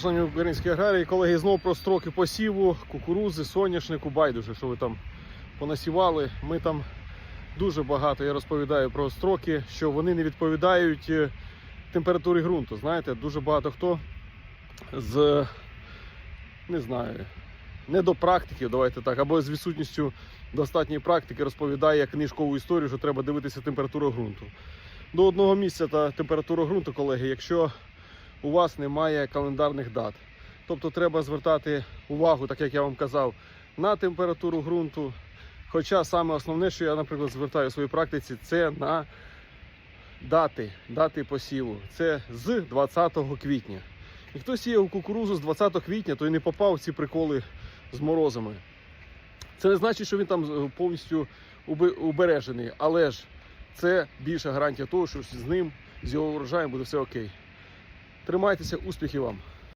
Шановні українські аграрії, колеги, знову про строки посіву, кукурузи, соняшнику, байдуже, що ви там понасівали. Ми там дуже багато я розповідаю про строки, що вони не відповідають е, температурі ґрунту. Знаєте, дуже багато хто з не знаю, не до практики, давайте так, або з відсутністю достатньої практики розповідає книжкову історію, що треба дивитися температуру ґрунту. До одного місця та температура ґрунту, колеги, якщо у вас немає календарних дат. Тобто треба звертати увагу, так як я вам казав, на температуру ґрунту. Хоча саме основне, що я, наприклад, звертаю у своїй практиці, це на дати, дати посіву. Це з 20 квітня. І хто сіяв кукурузу з 20 квітня, то й не попав в ці приколи з морозами. Це не значить, що він там е, повністю убережений, але ж це більша гарантія того, що з ним, з його врожаєм буде все окей. Тримайтеся, успіхів вам!